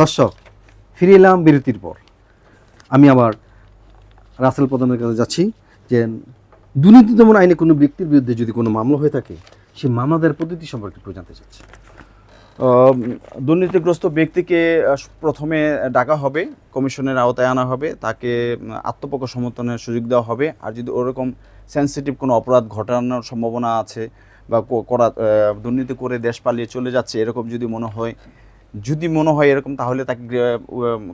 দর্শক ফিরে এলাম বিরতির পর। আমি আবার রাসেল প্রধানের কাছে যাচ্ছি যে দুর্নীতি দমন আইনে কোনো ব্যক্তির বিরুদ্ধে যদি কোনো মামলা হয়ে থাকে সেই মামলাদের পদ্ধতি সম্পর্কে একটু জানতে চাচ্ছি। দুর্নীতিগ্রস্ত ব্যক্তিকে প্রথমে ডাকা হবে, কমিশনের আওতায় আনা হবে, তাকে আত্মপক্ষ সমর্থনের সুযোগ দেওয়া হবে, আর যদি ওরকম সেন্সিটিভ কোনো অপরাধ ঘটানোর সম্ভাবনা আছে বা করা দুর্নীতি করে দেশ পালিয়ে চলে যাচ্ছে, এরকম যদি মনে হয় যদি মনে হয় এরকম, তাহলে তাকে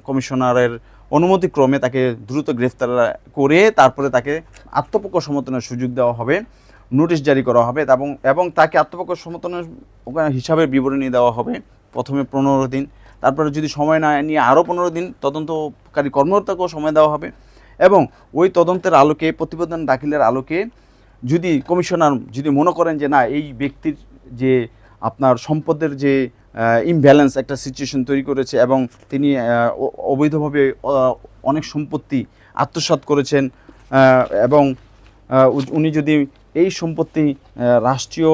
কমিশনারের অনুমতিক্রমে তাকে দ্রুত গ্রেফতার করে তারপরে তাকে আত্মপক্ষ সমর্থনের সুযোগ দেওয়া হবে, নোটিশ জারি করা হবে এবং এবং তাকে আত্মপক্ষ সমর্থনের হিসাবে বিবরণী দেওয়া হবে প্রথমে পনেরো দিন। তারপরে যদি সময় না নিয়ে আরও পনেরো দিন তদন্তকারী কর্মকর্তাকেও সময় দেওয়া হবে এবং ওই তদন্তের আলোকে, প্রতিবেদন দাখিলের আলোকে যদি কমিশনার যদি মনে করেন যে না, এই ব্যক্তির যে আপনার সম্পদের যে ইমব্যালেন্স একটা সিচুয়েশন তৈরি করেছে এবং তিনি অবৈধভাবে অনেক সম্পত্তি আত্মসাৎ করেছেন এবং উনি যদি এই সম্পত্তি রাষ্ট্রীয়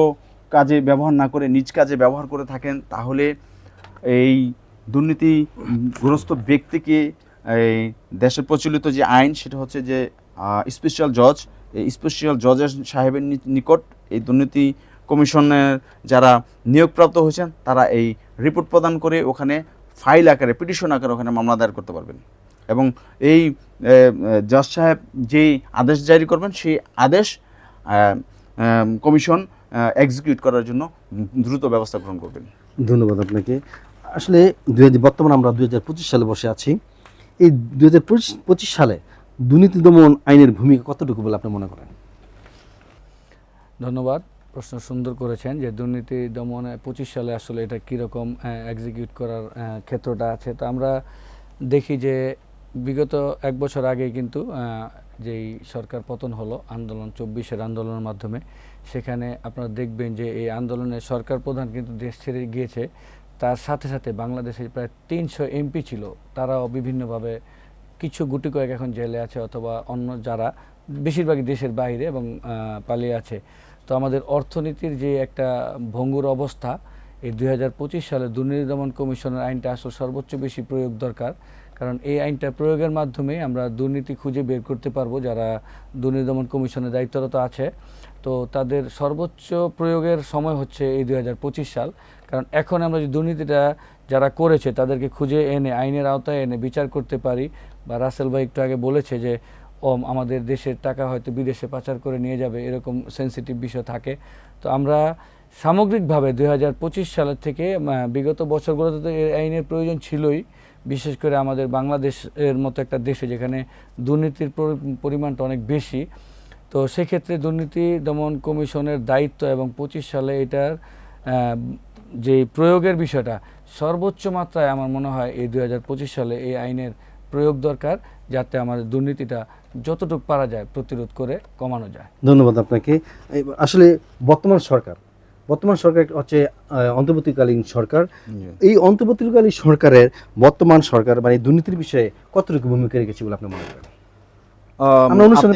কাজে ব্যবহার না করে, নিজ কাজে ব্যবহার করে থাকেন, তাহলে এই দুর্নীতিগ্রস্ত ব্যক্তিকে, এই দেশের প্রচলিত যে আইন, সেটা হচ্ছে যে স্পেশাল জজ স্পেশাল জজের সাহেবের নিকট এই দুর্নীতি কমিশনের যারা নিয়োগপ্রাপ্ত হয়েছেন তারা এই রিপোর্ট প্রদান করে ওখানে ফাইল আকারে পিটিশন আকারে ওখানে মামলা দায়ের করতে পারবেন। এবং এই জজ সাহেব যেই আদেশ জারি করবেন সেই আদেশ কমিশন এক্সিকিউট করার জন্য দ্রুত ব্যবস্থা গ্রহণ করবেন। ধন্যবাদ আপনাকে। আসলে দু হাজার বর্তমানে আমরা দু হাজার পঁচিশ সালে বসে আছি। এই দু হাজার পঁচিশ সালে দুর্নীতি দমন আইনের ভূমিকা কতটুকু বলে আপনি মনে করেন? ধন্যবাদ। প্রশ্ন সুন্দর করেছেন যে দুর্নীতি দমনে পঁচিশ সালে আসলে এটা কীরকম এক্সিকিউট করার ক্ষেত্রটা আছে। তো আমরা দেখি যে বিগত এক বছর আগে কিন্তু যেই সরকার পতন হলো, আন্দোলন, চব্বিশের আন্দোলনের মাধ্যমে, সেখানে আপনারা দেখবেন যে এই আন্দোলনে সরকার প্রধান কিন্তু দেশ ছেড়ে গিয়েছে। তার সাথে সাথে বাংলাদেশে প্রায় তিনশো এমপি ছিল। তারাও বিভিন্নভাবে কিছু গুটি কয়েক এখন জেলে আছে অথবা অন্য যারা বেশিরভাগই দেশের বাইরে এবং পালিয়ে আছে। তো আমাদের অর্থনীতির যে একটা ভঙ্গুর অবস্থা, এই দুই হাজার পঁচিশ সালে দুর্নীতি দমন কমিশনের আইনটা আসলে সর্বোচ্চ বেশি প্রয়োগ দরকার। কারণ এই আইনটা প্রয়োগের মাধ্যমে আমরা দুর্নীতি খুঁজে বের করতে পারব যারা দুর্নীতি দমন কমিশনের দায়িত্বরত আছে। তো তাদের সর্বোচ্চ প্রয়োগের সময় হচ্ছে এই দুই হাজার পঁচিশ সাল। কারণ এখন আমরা যে দুর্নীতিটা যারা করেছে তাদেরকে খুঁজে এনে, আইনের আওতায় এনে বিচার করতে পারি। বা রাসেল ভাই একটু আগে বলেছে যে আমাদের দেশের টাকা হয়তো বিদেশে পাচার করে নিয়ে যাবে, এরকম সেনসিটিভ বিষয় থাকে। তো আমরা সামগ্রিকভাবে দুই হাজার পঁচিশ সালের থেকে বিগত বছরগুলোতে তো এই আইনের প্রয়োজন ছিলই। বিশেষ করে আমাদের বাংলাদেশের মতো একটা দেশে যেখানে দুর্নীতির পরিমাণটা অনেক বেশি। তো সেক্ষেত্রে দুর্নীতি দমন কমিশনের দায়িত্ব এবং পঁচিশ সালে এটার যে প্রয়োগের বিষয়টা, সর্বোচ্চ মাত্রায় আমার মনে হয় এই দুই হাজার পঁচিশ সালে এই আইনের প্রয়োগ দরকার, যাতে আমাদের দুর্নীতিটা যতটুকু পারা যায় প্রতিরোধ করে কমানো যায়। ধন্যবাদ আপনাকে। আসলে বর্তমান সরকার বর্তমান সরকার হচ্ছে অন্তর্বর্তীকালীন সরকার। এই অন্তর্বর্তীকালীন সরকারের বর্তমান সরকার মানে দুর্নীতির বিষয়ে কতটুকু ভূমিকা রেখেছে বলে আপনি মনে করেন?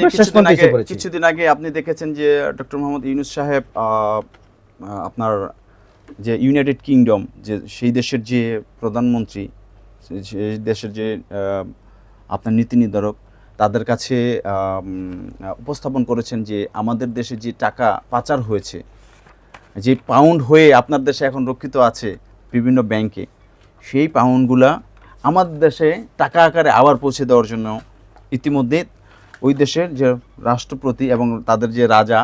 কিছুদিন আগে- পড়েছি। কিছুদিন আগে আপনি দেখেছেন যে ডক্টর মোহাম্মদ ইউনুস সাহেব আপনার যে ইউনাইটেড কিংডম যে সেই দেশের যে প্রধানমন্ত্রী সেই দেশের যে আহ, আপনার নীতি নির্ধারক তাদের কাছে উপস্থাপন করেছেন যে আমাদের দেশে যে টাকা পাচার হয়েছে, যে পাউন্ড হয়ে আপনার দেশে এখন রক্ষিত আছে বিভিন্ন ব্যাংকে সেই পাউন্ডগুলা আমাদের দেশে টাকা আকারে আবার পৌঁছে দেওয়ার জন্য ইতিমধ্যে ওই দেশের যে রাষ্ট্রপতি এবং তাদের যে রাজা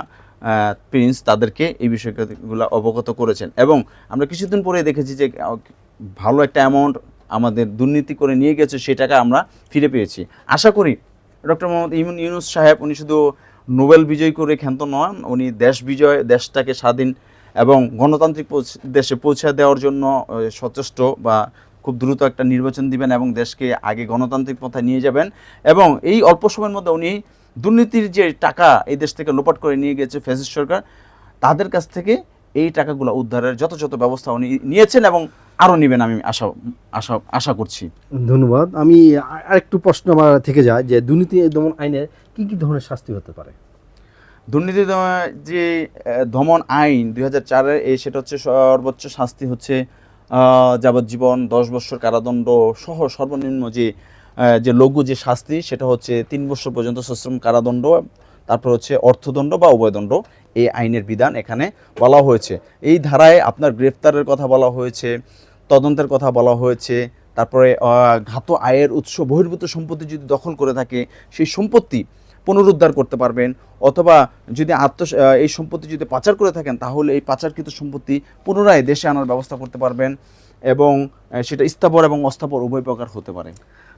প্রিন্স তাদেরকে এই বিষয়গুলো অবগত করেছেন। এবং আমরা কিছুদিন পরে দেখেছি যে ভালো একটা অ্যামাউন্ট আমাদের দুর্নীতি করে নিয়ে গেছে সেই টাকা আমরা ফিরে পেয়েছি। আশা করি ডক্টর মোহাম্মদ ইমন ইউনুস সাহেব, উনি শুধু নোবেল বিজয় করে ক্ষান্ত নন, উনি দেশ বিজয়, দেশটাকে স্বাধীন এবং গণতান্ত্রিক দেশে পৌঁছে দেওয়ার জন্য সচেষ্ট বা খুব দ্রুত একটা নির্বাচন দিবেন এবং দেশকে আগে গণতান্ত্রিক পথে নিয়ে যাবেন। এবং এই অল্প সময়ের মধ্যে উনি দুর্নীতির যে টাকা এই দেশ থেকে লোপাট করে নিয়ে গেছে ফ্যাসিস্ট সরকার, তাদের কাছ থেকে এই টাকাগুলো উদ্ধারের যথাযথ ব্যবস্থা উনি নিয়েছেন এবং আরও নেবেন আমি আশা আশা আশা করছি। ধন্যবাদ। আমি আরেকটু প্রশ্ন আমার থেকে যায় যে দুর্নীতি দমন আইনের কি কি ধরনের শাস্তি হতে পারে? দুর্নীতি যে দমন আইন দুই হাজার চারের এই সেটা হচ্ছে সর্বোচ্চ শাস্তি হচ্ছে যাবজ্জীবন দশ বছর কারাদণ্ড সহ সর্বনিম্ন যে যে লঘু যে শাস্তি সেটা হচ্ছে তিন বছর পর্যন্ত সশ্রম কারাদণ্ড তারপর হচ্ছে অর্থদণ্ড বা উভয়দণ্ড এই আইনের বিধান এখানে বলা হয়েছে। এই ধারায় আপনার গ্রেফতারের কথা বলা হয়েছে তদন্তের কথা বলা হয়েছে। তারপরে ঘাত আয়ের উৎস বহির্ভূত সম্পত্তি যদি দখল করে থাকে, সেই সম্পত্তি পুনরুদ্ধার করতে পারবেন। অথবা যদি আত্ম এই সম্পত্তি যদি পাচার করে থাকেন, তাহলে এই পাচারকৃত সম্পত্তি পুনরায় দেশে আনার ব্যবস্থা করতে পারবেন এবং সেটা স্থাবর এবং অস্থাবর উভয় প্রকার হতে পারে।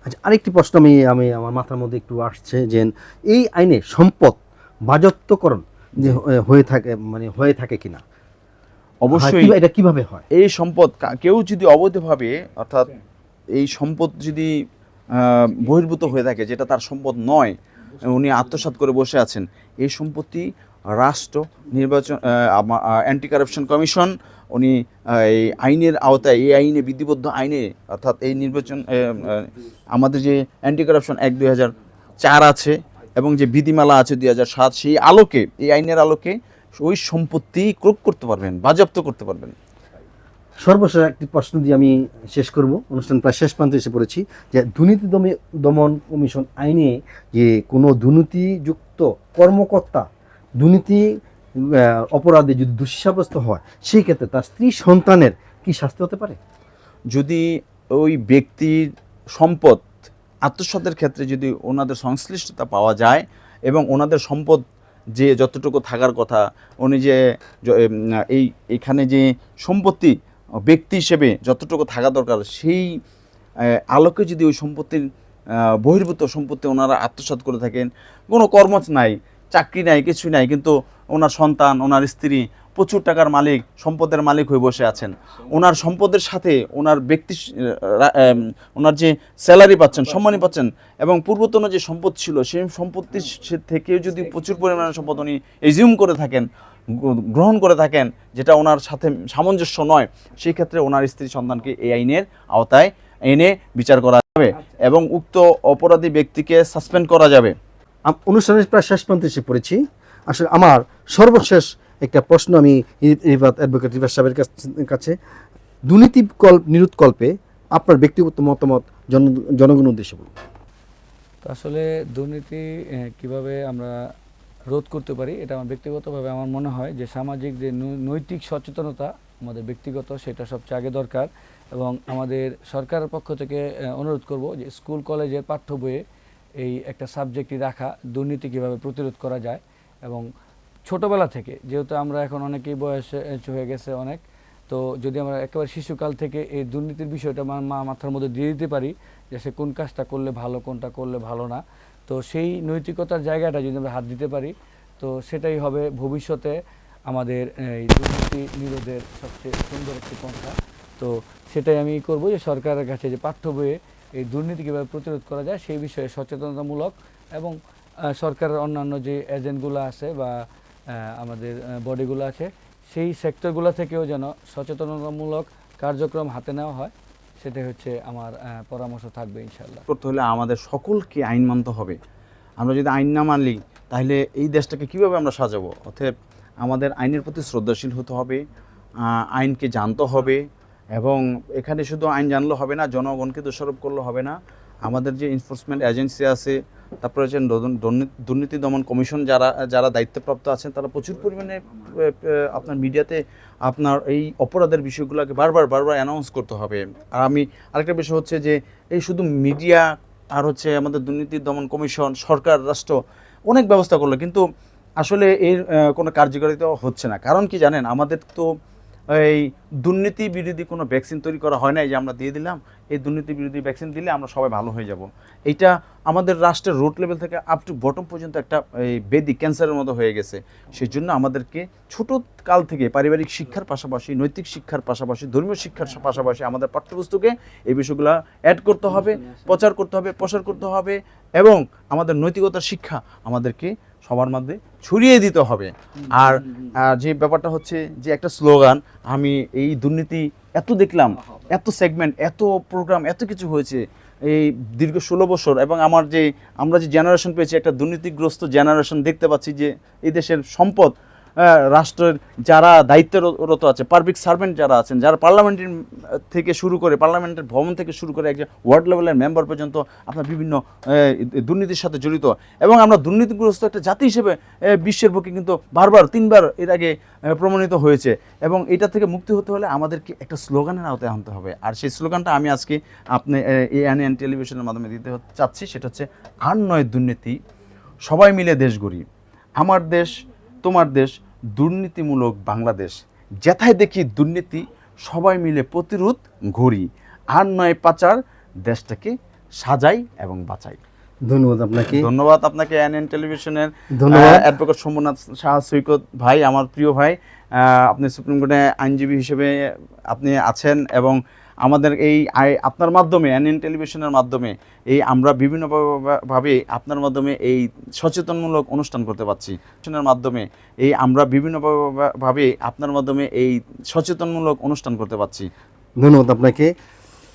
আচ্ছা আরেকটি প্রশ্ন আমি আমি, আমার মাথার মধ্যে একটু আসছে যে, এই আইনে সম্পদ বাজত্বকরণ যে হয়ে থাকে মানে হয়ে থাকে কিনা? অবশ্যই এটা কীভাবে হয়? এই সম্পদ কা- কেউ যদি অবৈধভাবে অর্থাৎ এই সম্পদ যদি বহির্ভূত হয়ে থাকে যেটা তার সম্পদ নয় উনি আত্মসাৎ করে বসে আছেন এই সম্পত্তি রাষ্ট্র নির্বাচন অ্যান্টি কারাপশন কমিশন উনি এই আইনের আওতায় এই আইনে বিধিবদ্ধ আইনে অর্থাৎ এই নির্বাচন আমাদের যে অ্যান্টি কারাপশন এক দুই হাজার চার আছে এবং যে বিধিমালা আছে দুই হাজার সাত সেই আলোকে এই আইনের আলোকে ওই সম্পত্তি ক্রোক করতে পারবেন বাজেয়াপ্ত করতে পারবেন। সর্বশেষ একটি প্রশ্ন দিয়ে আমি শেষ করব। অনুষ্ঠান প্রায় শেষ প্রান্তে এসে পড়েছি যে দুর্নীতি দমে দমন কমিশন আইনে যে কোনো দুর্নীতিযুক্ত কর্মকর্তা দুর্নীতি অপরাধে যদি দোষী সাব্যস্ত হয় সেই ক্ষেত্রে তার স্ত্রী সন্তানের কি শাস্তি হতে পারে? যদি ওই ব্যক্তির সম্পদ আত্মসাতের ক্ষেত্রে যদি ওনাদের সংশ্লিষ্টতা পাওয়া যায় এবং ওনাদের সম্পদ যে যতটুকু থাকার কথা, উনি যে এই, এখানে যে সম্পত্তি ব্যক্তি হিসেবে যতটুকু থাকা দরকার, সেই আলোকে যদি ওই সম্পত্তির বহির্ভূত সম্পত্তি ওনারা আত্মসাত করে থাকেন, কোনো কর্মচ নাই। চাকরি নাই, কিছু নাই, কিন্তু ওনার সন্তান, ওনার স্ত্রী প্রচুর টাকার মালিক, সম্পদের মালিক হয়ে বসে আছেন। ওনার সম্পদের সাথে ওনার ব্যক্তি ওনার যে স্যালারি পাচ্ছেন, সম্মানী পাচ্ছেন, এবং পূর্বতন যে সম্পদ ছিল, সেই সম্পত্তি থেকে যদি প্রচুর পরিমাণে সম্পদ উনি এজিউম করে থাকেন, গ্রহণ করে থাকেন, যেটা ওনার সাথে সামঞ্জস্য নয়, সেই ক্ষেত্রে ওনার স্ত্রী সন্তানকে এই আইনের আওতায় এনে বিচার করা যাবে এবং উক্ত অপরাধী ব্যক্তিকে সাসপেন্ড করা যাবে। অনুষ্ঠানের প্রায় শেষ প্রান্তে এসে পড়েছি। আসলে আমার সর্বশেষ একটা প্রশ্ন আমি অ্যাডভোকেট রিফাত সাহেবের কাছ- দুর্নীতি কল্প নিরুৎকল্পে আপনার ব্যক্তিগত মতামত জন জনগণ উদ্দেশ্যে বলুন। আসলে দুর্নীতি কীভাবে আমরা রোধ করতে পারি, এটা আমার ব্যক্তিগতভাবে আমার মনে হয় যে সামাজিক যে নৈতিক সচেতনতা আমাদের ব্যক্তিগত, সেটা সবচেয়ে আগে দরকার। এবং আমাদের সরকারের পক্ষ থেকে অনুরোধ করব যে স্কুল, কলেজের পাঠ্য বইয়ে এই একটা সাবজেক্টই রাখা, দুর্নীতি কীভাবে প্রতিরোধ করা যায় এবং ছোটবেলা থেকে, যেহেতু আমরা এখন অনেকেই বয়সে হয়ে গেছে অনেক, তো যদি আমরা একেবারে শিশুকাল থেকে এই দুর্নীতির বিষয়টা মা, মা- মাথার মধ্যে দিয়ে দিতে পারি যে সে কোন কাজটা করলে ভালো, কোনটা করলে ভালো না, তো সেই নৈতিকতার জায়গাটা যদি আমরা হাত দিতে পারি, তো সেটাই হবে ভবিষ্যতে আমাদের এই দুর্নীতি নিরোধের সবচেয়ে সুন্দর একটি পন্থা। তো সেটাই আমি করব যে সরকারের কাছে যে পাঠ্য বইয়ে এই দুর্নীতি কীভাবে প্রতিরোধ করা যায় সেই বিষয়ে সচেতনতামূলক এবং সরকারের অন্যান্য যে এজেন্টগুলো আছে বা আমাদের বডিগুলো আছে, সেই সেক্টরগুলো থেকেও যেন সচেতনতামূলক কার্যক্রম হাতে নেওয়া হয়, সেটাই হচ্ছে আমার পরামর্শ থাকবে ইনশাল্লাহ করতে হলে আমাদের সকলকে আইন মানতে হবে। আমরা যদি আইন না মানলি তাহলে এই দেশটাকে কীভাবে আমরা সাজাবো? অতএব আমাদের আইনের প্রতি শ্রদ্ধাশীল হতে হবে আইনকে জানতে হবে এবং এখানে শুধু আইন জানলে হবে না, জনগণকে দোষারোপ করলে হবে না। আমাদের যে এনফোর্সমেন্ট এজেন্সি আছে, তারপরে হচ্ছে দুর্নী- দুর্নী- দুর্নীতি দমন কমিশন যারা যারা দায়িত্বপ্রাপ্ত আছেন, তারা প্রচুর পরিমাণে আপনার মিডিয়াতে আপনার এই অপরাধের বিষয়গুলোকে বারবার বারবার অ্যানাউন্স করতে হবে। আর আমি আরেকটা বিষয় হচ্ছে যে, এই শুধু মিডিয়া আর হচ্ছে আমাদের দুর্নীতি দমন কমিশন, সরকার, রাষ্ট্র অনেক ব্যবস্থা করল, কিন্তু আসলে এর কোনো কার্যকারিতা হচ্ছে না। কারণ কি জানেন, আমাদের তো এই দুর্নীতি বিরোধী কোনো ভ্যাকসিন তৈরি করা হয় নাই যে আমরা দিয়ে দিলাম, এই দুর্নীতি বিরোধী ভ্যাকসিন দিলে আমরা সবাই ভালো হয়ে যাব। এটা আমাদের রাষ্ট্রের রুট লেভেল থেকে আপ টু বটম পর্যন্ত একটা, এই বেদি ক্যান্সারের মতো হয়ে গেছে। সেই জন্য আমাদেরকে ছোট কাল থেকে পারিবারিক শিক্ষার পাশাপাশি, নৈতিক শিক্ষার পাশাপাশি, ধর্মীয় শিক্ষার পাশাপাশি আমাদের পাঠ্যপুস্তকে এই বিষয়গুলো অ্যাড করতে হবে, প্রচার করতে হবে, প্রসার করতে হবে এবং আমাদের নৈতিকতার শিক্ষা আমাদেরকে সবার মধ্যে ছড়িয়ে দিতে হবে। আর যে ব্যাপারটা হচ্ছে যে একটা স্লোগান, আমি এই দুর্নীতি এত দেখলাম, এত সেগমেন্ট এত প্রোগ্রাম এত কিছু হয়েছে এই দীর্ঘ ষোলো বছর এবং আমার যে, আমরা যে জেনারেশন পেয়েছি, একটা দুর্নীতিগ্রস্ত জেনারেশন দেখতে পাচ্ছি যে এই দেশের সম্পদ রাষ্ট্রের যারা দায়িত্বরত আছে পাবলিক সার্ভেন্ট যারা আছেন, যারা পার্লামেন্টের থেকে শুরু করে পার্লামেন্টের ভবন থেকে শুরু করে একজন ওয়ার্ড লেভেলের মেম্বার পর্যন্ত আপনার বিভিন্ন দুর্নীতির সাথে জড়িত। এবং আমরা দুর্নীতিগ্রস্ত একটা জাতি হিসেবে বিশ্বের পক্ষে কিন্তু বারবার, তিনবার এর আগে প্রমাণিত হয়েছে। এবং এটা থেকে মুক্তি হতে হলে আমাদেরকে একটা স্লোগানের আওতায় আনতে হবে। আর সেই স্লোগানটা আমি আজকে আপনি এএনএন টেলিভিশনের মাধ্যমে দিতে চাচ্ছি, সেটা হচ্ছে, আর নয় দুর্নীতি, সবাই মিলে দেশ গড়ি। আমার দেশ তোমার দেশ দুর্নীতিমূলক বাংলাদেশ। যেথায় দেখি দুর্নীতি সবাই মিলে প্রতিরোধ ঘড়ি। আর নয় পাচার দেশটাকে সাজাই এবং বাঁচাই। ধন্যবাদ আপনাকে। ধন্যবাদ আপনাকে এনএন টেলিভিশনের। ধন্যবাদ। অ্যাডভোকেট সোমনাথ শাহ সৈকত ভাই আমার প্রিয় ভাই। আপনি সুপ্রিম কোর্টে আইনজীবী হিসেবে আপনি আছেন এবং আমাদের এই আই- আপনার মাধ্যমে এনএন টেলিভিশনের মাধ্যমে এই আমরা বিভিন্ন ভাবে- ভাবে আপনার মাধ্যমে এই সচেতনমূলক অনুষ্ঠান করতে পারছি। অনুষ্ঠানের মাধ্যমে এই আমরা বিভিন্ন ভাবে- ভাবে আপনার মাধ্যমে এই সচেতনমূলক অনুষ্ঠান করতে পারছি। ধন্যবাদ আপনাকে।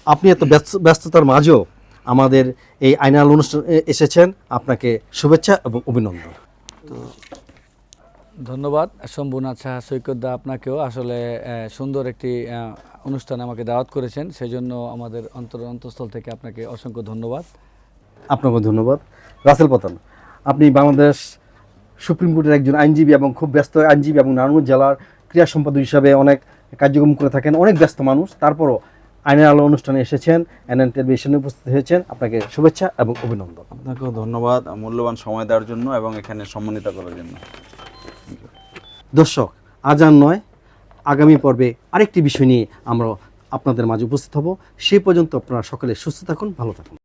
আপনি এত ব্যস্ত- ব্যস্ততার মাঝেও আমাদের এই আইনাল অনুষ্ঠানে এসেছেন। আপনাকে শুভেচ্ছা এবং অভিনন্দন। ধন্যবাদ। শম্ভুনাথ সাহা সৈকতদা আপনাকেও আসলে সুন্দর একটি অনুষ্ঠানে আমাকে দাওয়াত করেছেন। সেজন্য আমাদের অন্তর অন্তঃস্থল থেকে আপনাকে অসংখ্য ধন্যবাদ। আপনাকে ধন্যবাদ। রাসেল পতন আপনি বাংলাদেশ সুপ্রিম কোর্টের একজন আইনজীবী এবং খুব ব্যস্ত আইনজীবী এবং নারায়ণগঞ্জ জেলার ক্রীড়া সম্পাদক হিসাবে অনেক কার্যক্রম করে থাকেন অনেক ব্যস্ত মানুষ। তারপরও আইনের আলো অনুষ্ঠানে এসেছেন এনএন টেলিভিশনে উপস্থিত হয়েছেন। আপনাকে শুভেচ্ছা এবং অভিনন্দন। আপনাকেও ধন্যবাদ মূল্যবান সময় দেওয়ার জন্য এবং এখানে সম্মানিত করার জন্য। দর্শক আজান নয়, আগামী পর্বে আরেকটি বিষয় নিয়ে আমরা আপনাদের মাঝে উপস্থিত হব। সেই পর্যন্ত আপনারা সকলে সুস্থ থাকুন, ভালো থাকুন।